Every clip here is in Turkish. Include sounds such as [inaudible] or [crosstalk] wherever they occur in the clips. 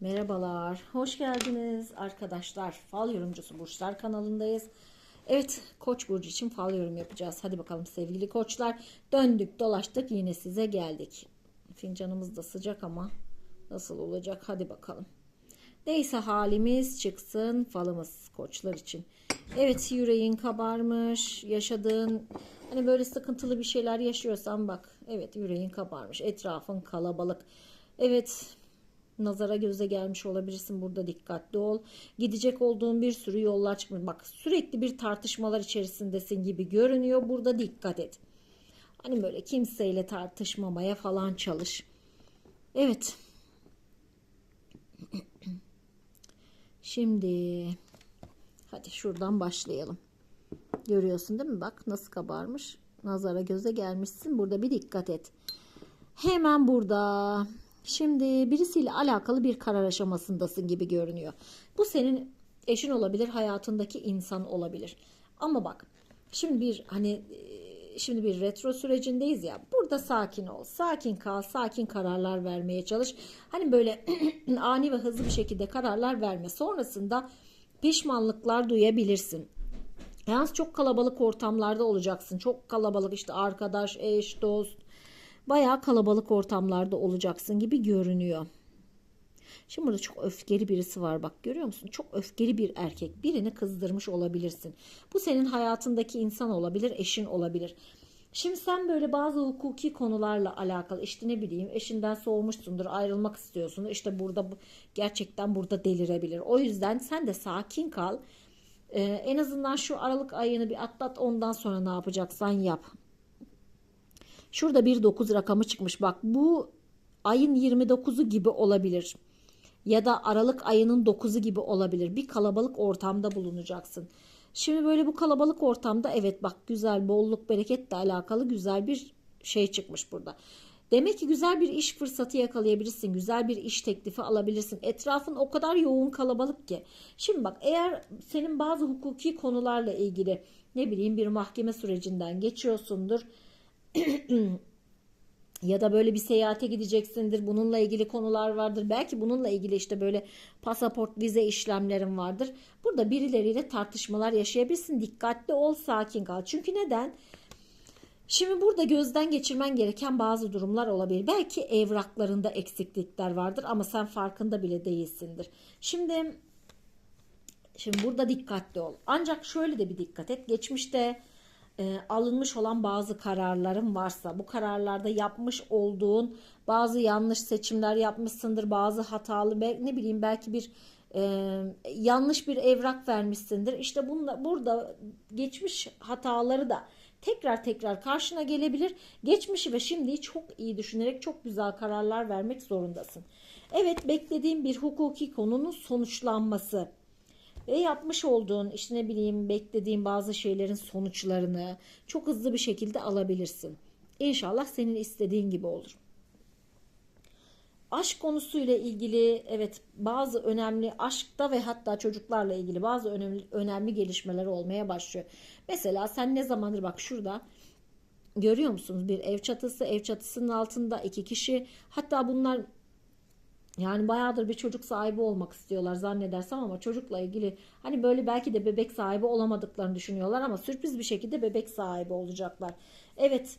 Merhabalar, hoş geldiniz arkadaşlar. Fal yorumcusu Burçlar kanalındayız. Evet, Koç burcu için fal yorum yapacağız. Hadi bakalım sevgili koçlar. Döndük, dolaştık, yine size geldik. Fincanımız da sıcak ama nasıl olacak? Hadi bakalım. Neyse halimiz çıksın falımız koçlar için. Evet yüreğin kabarmış, yaşadığın hani böyle sıkıntılı bir şeyler yaşıyorsan bak. Evet yüreğin kabarmış, etrafın kalabalık. Evet nazara göze gelmiş olabilirsin. Burada dikkatli ol. Gidecek olduğun bir sürü yollar çıkmış. Bak sürekli bir tartışmalar içerisindesin gibi görünüyor. Burada dikkat et. Hani böyle kimseyle tartışmamaya falan çalış. Evet. [clears throat] Şimdi hadi şuradan başlayalım. Görüyorsun değil mi? Bak nasıl kabarmış. Nazara göze gelmişsin. Burada bir dikkat et. Hemen burada. Şimdi birisiyle alakalı bir karar aşamasındasın gibi görünüyor. Bu senin eşin olabilir, hayatındaki insan olabilir. Ama bak şimdi bir hani e, şimdi bir retro sürecindeyiz ya. Burada sakin ol. Sakin kal, sakin kararlar vermeye çalış. Hani böyle [clears throat] ani ve hızlı bir şekilde kararlar verme. Sonrasında pişmanlıklar duyabilirsin. Yalnız çok kalabalık ortamlarda olacaksın. Çok kalabalık işte arkadaş, eş, dost. Bayağı kalabalık ortamlarda olacaksın gibi görünüyor. Şimdi burada çok öfkeli birisi var bak görüyor musun? Çok öfkeli bir erkek. Birini kızdırmış olabilirsin. Bu senin hayatındaki insan olabilir, eşin olabilir. Şimdi sen böyle bazı hukuki konularla alakalı işte ne bileyim eşinden soğumuşsundur, ayrılmak istiyorsun. İşte burada bu- gerçekten burada delirebilir. O yüzden sen de sakin kal. Ee, en azından şu Aralık ayını bir atlat ondan sonra ne yapacaksan yap. Şurada bir 9 rakamı çıkmış. Bak bu ayın 29'u gibi olabilir. Ya da Aralık ayının 9'u gibi olabilir. Bir kalabalık ortamda bulunacaksın. Şimdi böyle bu kalabalık ortamda evet bak güzel bolluk bereketle alakalı güzel bir şey çıkmış burada. Demek ki güzel bir iş fırsatı yakalayabilirsin. Güzel bir iş teklifi alabilirsin. Etrafın o kadar yoğun kalabalık ki. Şimdi bak eğer senin bazı hukuki konularla ilgili ne bileyim bir mahkeme sürecinden geçiyorsundur [clears throat] ya da böyle bir seyahate gideceksindir. Bununla ilgili konular vardır. Belki bununla ilgili işte böyle pasaport, vize işlemlerin vardır. Burada birileriyle tartışmalar yaşayabilirsin. Dikkatli ol, sakin kal. Çünkü neden? Şimdi burada gözden geçirmen gereken bazı durumlar olabilir. Belki evraklarında eksiklikler vardır ama sen farkında bile değilsindir. Şimdi Şimdi burada dikkatli ol. Ancak şöyle de bir dikkat et. Geçmişte e, alınmış olan bazı kararların varsa bu kararlarda yapmış olduğun bazı yanlış seçimler yapmışsındır. Bazı hatalı ne bileyim belki bir e, yanlış bir evrak vermişsindir. İşte bunla, burada geçmiş hataları da tekrar tekrar karşına gelebilir. Geçmişi ve şimdiyi çok iyi düşünerek çok güzel kararlar vermek zorundasın. Evet beklediğim bir hukuki konunun sonuçlanması ve yapmış olduğun işte ne bileyim beklediğin bazı şeylerin sonuçlarını çok hızlı bir şekilde alabilirsin. İnşallah senin istediğin gibi olur. Aşk konusuyla ilgili evet bazı önemli aşkta ve hatta çocuklarla ilgili bazı önemli önemli gelişmeler olmaya başlıyor. Mesela sen ne zamandır bak şurada görüyor musunuz bir ev çatısı ev çatısının altında iki kişi hatta bunlar yani bayağıdır bir çocuk sahibi olmak istiyorlar zannedersem ama çocukla ilgili hani böyle belki de bebek sahibi olamadıklarını düşünüyorlar ama sürpriz bir şekilde bebek sahibi olacaklar. Evet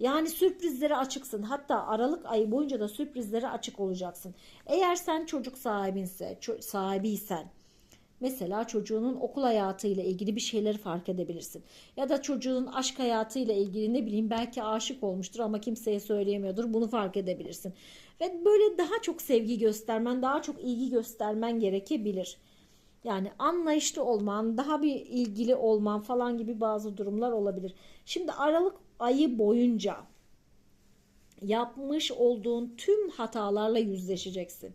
yani sürprizlere açıksın. Hatta Aralık ayı boyunca da sürprizlere açık olacaksın. Eğer sen çocuk sahibinse, ço- sahibiysen Mesela çocuğunun okul hayatıyla ilgili bir şeyleri fark edebilirsin. Ya da çocuğun aşk hayatıyla ilgili ne bileyim belki aşık olmuştur ama kimseye söyleyemiyordur. Bunu fark edebilirsin. Ve böyle daha çok sevgi göstermen, daha çok ilgi göstermen gerekebilir. Yani anlayışlı olman, daha bir ilgili olman falan gibi bazı durumlar olabilir. Şimdi Aralık ayı boyunca yapmış olduğun tüm hatalarla yüzleşeceksin.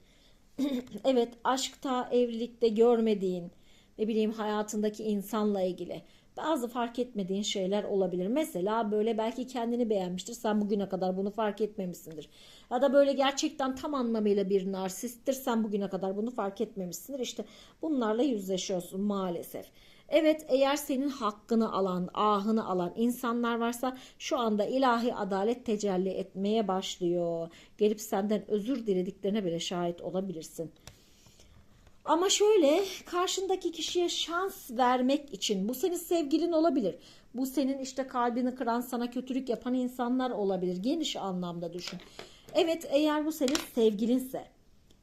[clears throat] evet aşkta, evlilikte görmediğin, ne bileyim hayatındaki insanla ilgili bazı fark etmediğin şeyler olabilir. Mesela böyle belki kendini beğenmiştir. Sen bugüne kadar bunu fark etmemişsindir. Ya da böyle gerçekten tam anlamıyla bir narsisttir. Sen bugüne kadar bunu fark etmemişsindir. İşte bunlarla yüzleşiyorsun maalesef. Evet eğer senin hakkını alan, ahını alan insanlar varsa şu anda ilahi adalet tecelli etmeye başlıyor. Gelip senden özür dilediklerine bile şahit olabilirsin. Ama şöyle karşındaki kişiye şans vermek için bu senin sevgilin olabilir. Bu senin işte kalbini kıran sana kötülük yapan insanlar olabilir. Geniş anlamda düşün. Evet eğer bu senin sevgilinse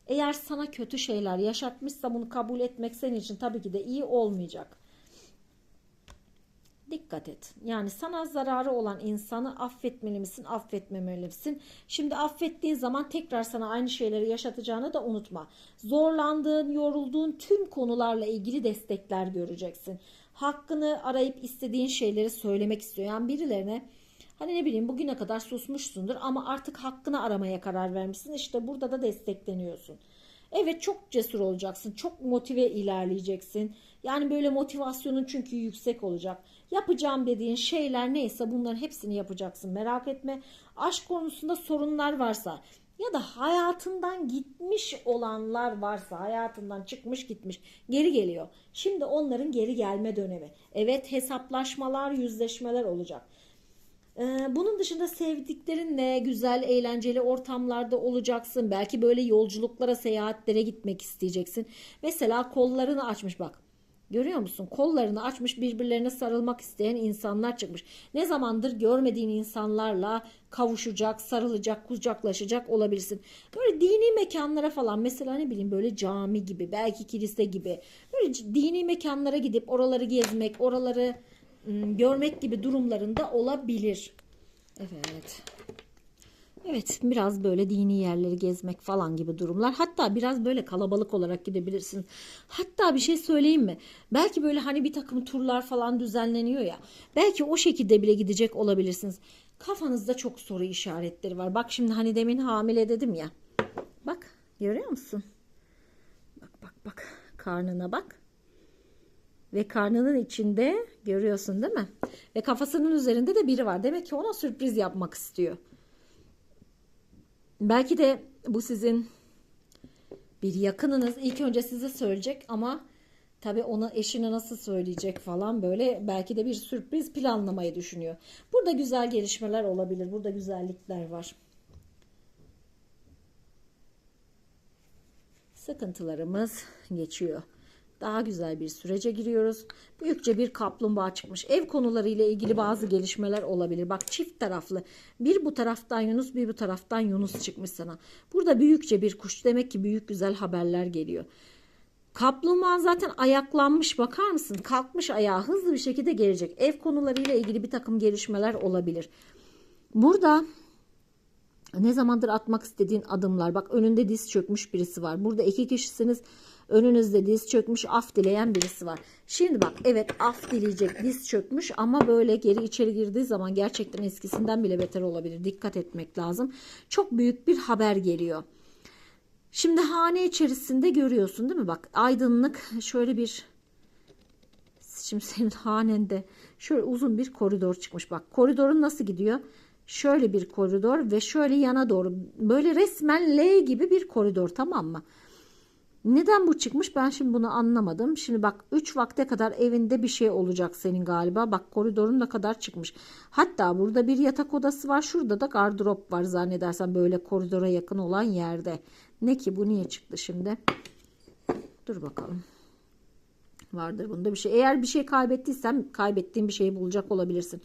eğer sana kötü şeyler yaşatmışsa bunu kabul etmek senin için tabii ki de iyi olmayacak. Dikkat et. Yani sana zararı olan insanı affetmeli misin, affetmemeli misin? Şimdi affettiğin zaman tekrar sana aynı şeyleri yaşatacağını da unutma. Zorlandığın, yorulduğun tüm konularla ilgili destekler göreceksin. Hakkını arayıp istediğin şeyleri söylemek istiyor. Yani birilerine Hani ne bileyim bugüne kadar susmuşsundur ama artık hakkını aramaya karar vermişsin. İşte burada da destekleniyorsun. Evet çok cesur olacaksın. Çok motive ilerleyeceksin. Yani böyle motivasyonun çünkü yüksek olacak. Yapacağım dediğin şeyler neyse bunların hepsini yapacaksın. Merak etme. Aşk konusunda sorunlar varsa ya da hayatından gitmiş olanlar varsa hayatından çıkmış gitmiş geri geliyor. Şimdi onların geri gelme dönemi. Evet hesaplaşmalar, yüzleşmeler olacak. Ee, bunun dışında sevdiklerinle güzel, eğlenceli ortamlarda olacaksın. Belki böyle yolculuklara, seyahatlere gitmek isteyeceksin. Mesela kollarını açmış bak. Görüyor musun? Kollarını açmış birbirlerine sarılmak isteyen insanlar çıkmış. Ne zamandır görmediğin insanlarla kavuşacak, sarılacak, kucaklaşacak olabilirsin. Böyle dini mekanlara falan mesela ne bileyim böyle cami gibi, belki kilise gibi. Böyle dini mekanlara gidip oraları gezmek, oraları görmek gibi durumlarında olabilir. Evet. Evet biraz böyle dini yerleri gezmek falan gibi durumlar. Hatta biraz böyle kalabalık olarak gidebilirsin. Hatta bir şey söyleyeyim mi? Belki böyle hani bir takım turlar falan düzenleniyor ya. Belki o şekilde bile gidecek olabilirsiniz. Kafanızda çok soru işaretleri var. Bak şimdi hani demin hamile dedim ya. Bak görüyor musun? Bak bak bak karnına bak. Ve karnının içinde görüyorsun değil mi? Ve kafasının üzerinde de biri var. Demek ki ona sürpriz yapmak istiyor. Belki de bu sizin bir yakınınız ilk önce size söyleyecek ama tabii ona eşine nasıl söyleyecek falan böyle belki de bir sürpriz planlamayı düşünüyor. Burada güzel gelişmeler olabilir. Burada güzellikler var. Sıkıntılarımız geçiyor daha güzel bir sürece giriyoruz. Büyükçe bir kaplumbağa çıkmış. Ev konularıyla ilgili bazı gelişmeler olabilir. Bak çift taraflı. Bir bu taraftan Yunus bir bu taraftan Yunus çıkmış sana. Burada büyükçe bir kuş. Demek ki büyük güzel haberler geliyor. Kaplumbağa zaten ayaklanmış bakar mısın? Kalkmış ayağa hızlı bir şekilde gelecek. Ev konularıyla ilgili bir takım gelişmeler olabilir. Burada ne zamandır atmak istediğin adımlar. Bak önünde diz çökmüş birisi var. Burada iki kişisiniz. Önünüzde diz çökmüş af dileyen birisi var. Şimdi bak evet af dileyecek diz çökmüş ama böyle geri içeri girdiği zaman gerçekten eskisinden bile beter olabilir. Dikkat etmek lazım. Çok büyük bir haber geliyor. Şimdi hane içerisinde görüyorsun değil mi? Bak aydınlık şöyle bir şimdi senin hanende şöyle uzun bir koridor çıkmış. Bak koridorun nasıl gidiyor? Şöyle bir koridor ve şöyle yana doğru böyle resmen L gibi bir koridor tamam mı? Neden bu çıkmış ben şimdi bunu anlamadım. Şimdi bak 3 vakte kadar evinde bir şey olacak senin galiba. Bak koridorun ne kadar çıkmış. Hatta burada bir yatak odası var. Şurada da gardırop var zannedersen böyle koridora yakın olan yerde. Ne ki bu niye çıktı şimdi? Dur bakalım. Vardır bunda bir şey. Eğer bir şey kaybettiysen kaybettiğin bir şeyi bulacak olabilirsin.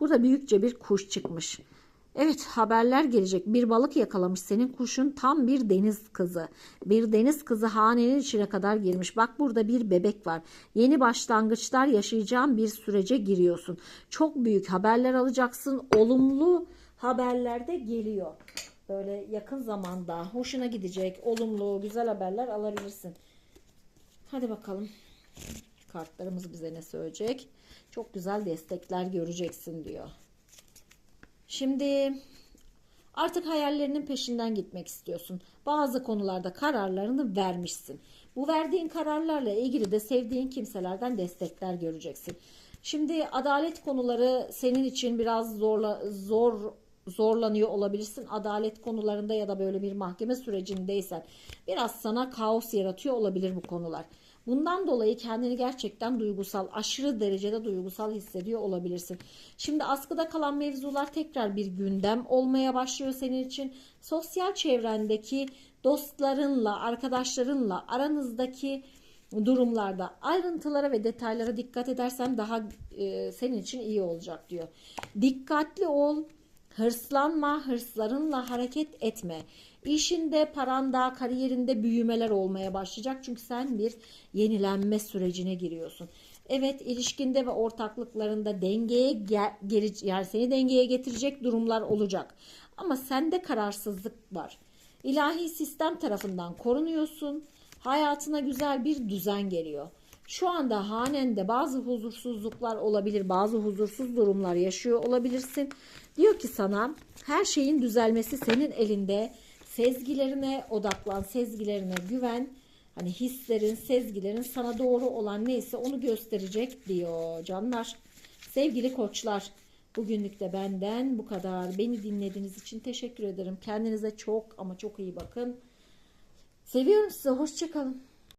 Burada büyükçe bir kuş çıkmış. Evet haberler gelecek. Bir balık yakalamış senin kuşun tam bir deniz kızı. Bir deniz kızı hanenin içine kadar girmiş. Bak burada bir bebek var. Yeni başlangıçlar yaşayacağın bir sürece giriyorsun. Çok büyük haberler alacaksın. Olumlu haberler de geliyor. Böyle yakın zamanda hoşuna gidecek olumlu güzel haberler alabilirsin. Hadi bakalım. Kartlarımız bize ne söyleyecek? Çok güzel destekler göreceksin diyor. Şimdi artık hayallerinin peşinden gitmek istiyorsun. Bazı konularda kararlarını vermişsin. Bu verdiğin kararlarla ilgili de sevdiğin kimselerden destekler göreceksin. Şimdi adalet konuları senin için biraz zorla, zor zorlanıyor olabilirsin. Adalet konularında ya da böyle bir mahkeme sürecindeysen biraz sana kaos yaratıyor olabilir bu konular. Bundan dolayı kendini gerçekten duygusal, aşırı derecede duygusal hissediyor olabilirsin. Şimdi askıda kalan mevzular tekrar bir gündem olmaya başlıyor senin için. Sosyal çevrendeki dostlarınla, arkadaşlarınla aranızdaki durumlarda ayrıntılara ve detaylara dikkat edersen daha e, senin için iyi olacak diyor. Dikkatli ol, hırslanma, hırslarınla hareket etme. İşinde, paranda, kariyerinde büyümeler olmaya başlayacak. Çünkü sen bir yenilenme sürecine giriyorsun. Evet ilişkinde ve ortaklıklarında dengeye gel, geri, yani seni dengeye getirecek durumlar olacak. Ama sende kararsızlık var. İlahi sistem tarafından korunuyorsun. Hayatına güzel bir düzen geliyor. Şu anda hanende bazı huzursuzluklar olabilir, bazı huzursuz durumlar yaşıyor olabilirsin. Diyor ki sana her şeyin düzelmesi senin elinde. Sezgilerine odaklan, sezgilerine güven. Hani hislerin, sezgilerin sana doğru olan neyse onu gösterecek diyor canlar. Sevgili koçlar, bugünlük de benden bu kadar. Beni dinlediğiniz için teşekkür ederim. Kendinize çok ama çok iyi bakın. Seviyorum sizi. Hoşçakalın.